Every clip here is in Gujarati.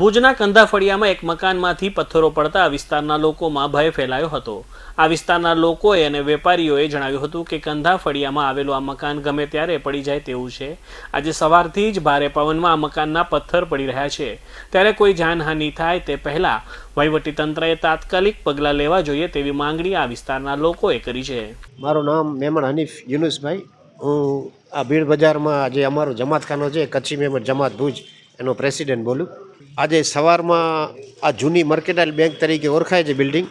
ભુજના કંધાફળિયામાં એક મકાનમાંથી પથ્થરો પડતા આ વિસ્તારના લોકોમાં ભય ફેલાયો હતો. આ વિસ્તારના લોકોએ અને વેપારીઓએ જણાવ્યું હતું કે કંધાફળિયામાં આવેલું આ મકાન ગમે ત્યારે પડી જાય તેવું છે. આજે સવારથી જ ભારે પવનમાં આ મકાનના પથ્થર પડી રહ્યા છે. ત્યારે કોઈ જાનહાનિ થાય તે પહેલા વહીવટીતંત્રએ તાત્કાલિક પગલાં લેવા જોઈએ તેવી માંગણી આ વિસ્તારના લોકોએ કરી છે. મારું નામ મેમણ હનીફ યુનુસભાઈ. હું આ ભીડ બજારમાં જે અમારો જમાતખાનો છે, કચ્છી મેમણ જમાત ભુજ એનો પ્રેસિડેન્ટ બોલું. આજે સવારમાં આ જૂની મર્કેટાઇલ બેંક તરીકે ઓળખાય છે બિલ્ડિંગ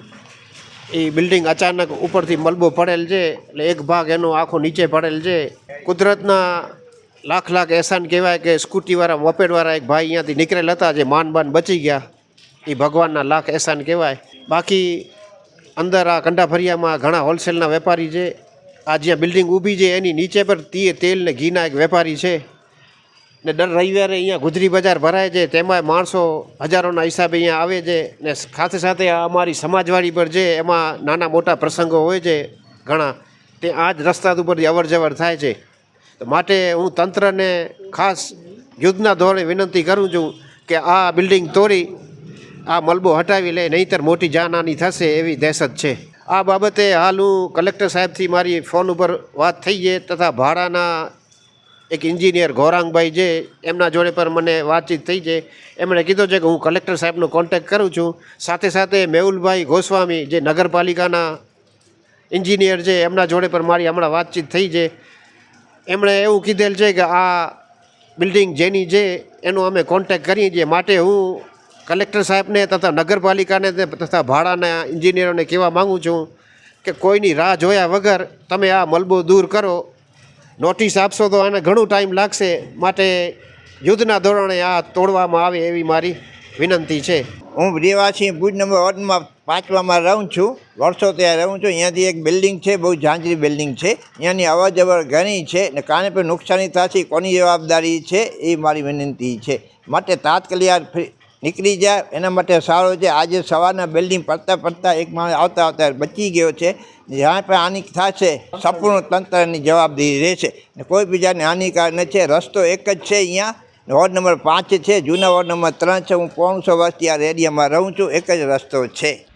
એ બિલ્ડિંગ અચાનક ઉપરથી મલબો પડેલ છે, એટલે એક ભાગ એનો આખો નીચે પડેલ છે. કુદરતના લાખ લાખ એહસાન કહેવાય કે સ્કૂટીવાળા મોપેડવાળા એક ભાઈ અહીંયાથી નીકળેલ હતા જે માન બાન બચી ગયા. એ ભગવાનના લાખ એહસાન કહેવાય. બાકી અંદર આ કંડાફરિયામાં ઘણા હોલસેલના વેપારી છે. આ જ્યાં બિલ્ડિંગ ઊભી છે, એની નીચે પર તે તેલ ને ઘીના એક વેપારી છે. ને દર રવિવારે અહીંયા ગુજરી બજાર ભરાય છે, તેમાં માણસો હજારોના હિસાબે અહીંયા આવે છે ને સાથે સાથે અમારી સમાજવાડી પર જે એમાં નાના મોટા પ્રસંગો હોય છે ઘણા, તે આ જ રસ્તા ઉપરથી અવર જવર થાય છે. માટે હું તંત્રને ખાસ યુદ્ધના ધોરણે વિનંતી કરું છું કે આ બિલ્ડિંગ તોડી, આ મલબો હટાવી લે, નહીંતર મોટી જાનહાની થશે એવી દહેશત છે. આ બાબતે હાલ હું કલેક્ટર સાહેબથી મારી ફોન ઉપર વાત થઈ છે તથા ભાડાના એક ઇન્જિનિયર ગૌરાંગભાઈ છે એમના જોડે પર મને વાતચીત થઈ છે. એમણે કીધું છે કે હું કલેક્ટર સાહેબનો કોન્ટેક કરું છું. સાથે સાથે મેહુલભાઈ ગોસ્વામી જે નગરપાલિકાના એન્જિનિયર છે, એમના જોડે પર મારી હમણાં વાતચીત થઈ છે. એમણે એવું કીધેલ છે કે આ બિલ્ડિંગ જેની છે, એનો અમે કોન્ટેક કરીએ છીએ. માટે હું કલેક્ટર સાહેબને તથા નગરપાલિકાને તથા ભાડાના એન્જિનિયરોને કહેવા માગું છું કે કોઈની રાહ જોયા વગર તમે આ મલબો દૂર કરો. નોટિસ આપશો તો આને ઘણો ટાઈમ લાગશે માટે યુદ્ધના ધોરણે આ તોડવામાં આવે એવી મારી વિનંતી છે. હું રહેવાસી, ભુજ નંબર વોર્ડમાં પાંચવામાં રહું છું. વર્ષો ત્યાં રહું છું. અહીંયાથી એક બિલ્ડિંગ છે, બહુ ઝાંઝરી બિલ્ડિંગ છે. અહીંયાની અવર ઘણી છે ને કારણે પણ નુકસાની થશે કોની જવાબદારી છે એ મારી વિનંતી છે. માટે તાત્કાલિક નીકળી જાય. એના માટે સારો છે. આજે સવારના બિલ્ડિંગ પડતા પડતા એક માણસ આવતા આવતા બચી ગયો છે. જ્યાં પણ હાનિ થશે, સંપૂર્ણ તંત્રની જવાબદારી રહેશે. ને કોઈ બીજાને હાનિકાર નથી રસ્તો એક જ છે અહીંયા. વોર્ડ નંબર પાંચ છે. જૂના વોર્ડ નંબર ત્રણ છે. હું પોણસો વર્ષથી આ એરિયામાં રહું છું. એક જ રસ્તો છે.